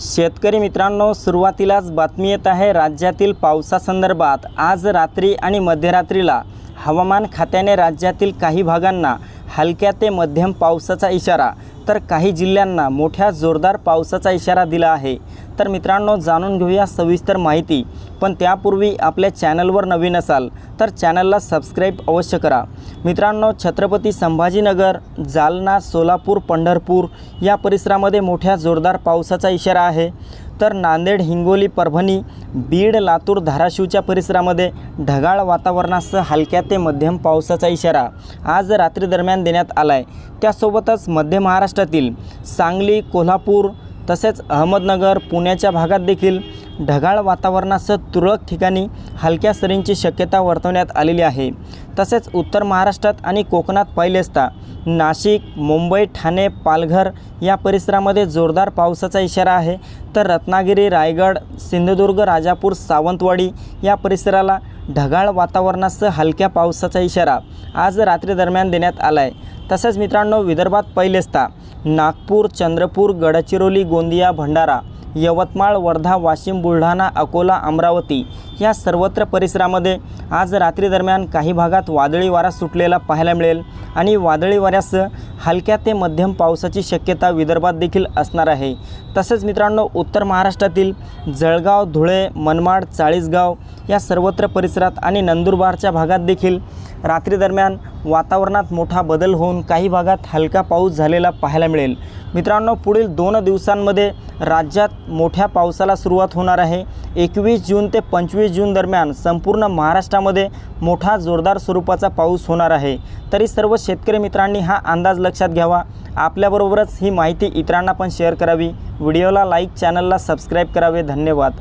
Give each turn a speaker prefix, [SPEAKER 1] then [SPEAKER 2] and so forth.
[SPEAKER 1] शेतकरी मित्रांनो सुरुवातीलाच बातमी येत आहे राज्यातील पावसासंदर्भात. आज रात्री आणि मध्यरात्रीला हवामान खात्याने राज्यातील काही भागांना हलक्या ते मध्यम पावसाचा इशारा तर काही जिल्ह्यांना मोठ्या जोरदार पावसाचा इशारा दिला आहे. तर मित्रांनो जाणून घेऊया सविस्तर माहिती. पण त्यापूर्वी आपल्या चॅनलवर नवीन असाल तर चॅनलला सबस्क्राईब अवश्य करा. मित्रांनो छत्रपती संभाजीनगर जालना सोलापूर पंढरपूर या परिसरामध्ये मोठ्या जोरदार पावसाचा इशारा आहे. तर नांदेड हिंगोली परभणी बीड लातूर धाराशिवच्या परिसरामध्ये ढगाळ वातावरणासह हलक्या ते मध्यम पावसाचा इशारा आज रात्री दरम्यान देण्यात आला आहे त्यासोबतच मध्य महाराष्ट्रातील सांगली कोल्हापूर तसेच अहमदनगर पुण्याच्या भागात देखील ढगाळ वातावरणासह तुरळक ठिकाणी हलक्या सरींची शक्यता वर्तवण्यात आलेली आहे. तसेच उत्तर महाराष्ट्रात आणि कोकणात पाहिले असता नाशिक मुंबई ठाणे पालघर या परिसरामध्ये जोरदार पावसाचा इशारा आहे. तर रत्नागिरी रायगड सिंधुदुर्ग राजापूर सावंतवाडी या परिसराला ढगाळ वातावरणासह हलक्या पावसाचा इशारा आज रात्री दरम्यान देण्यात आला आहे तसेच मित्रांनो विदर्भात पहिले असता नागपूर चंद्रपूर गडचिरोली गोंदिया भंडारा यवतमाळ वर्धा वाशिम बुलढाणा अकोला अमरावती या सर्वत्र परिसरामध्ये आज रात्री दरम्यान काही भागात वादळी वारा सुटलेला पाहायला मिळेल आणि वादळी वाऱ्यासह हलक्या ते मध्यम पावसाची शक्यता विदर्भात देखील असणार आहे. तसेच मित्रांनो उत्तर महाराष्ट्रातील जळगाव धुळे मनमाड चाळीसगाव या सर्वत्र परिसरात आणि नंदुरबारच्या भागात देखील रात्री दरम्यान वातावरणात मोठा बदल होऊन काही भागात हलका पाऊस झालेला पाहायला मिळेल. मित्रांनो पुढील दोन दिवसांमध्ये राज्यात मोठ्या पावसाला सुरुवात होणार आहे. एकवीस जून ते पंचवीस जून दरम्यान संपूर्ण महाराष्ट्रामध्ये मोठा जोरदार स्वरूपाचा पाऊस होणार आहे. तरी सर्व शेतकरी मित्रांनी हा अंदाज लक्षात घ्यावा. आपल्याबरोबरच ही माहिती इतरांना पण शेअर करावी. व्हिडिओला लाईक चॅनलला सबस्क्राईब करावे. धन्यवाद.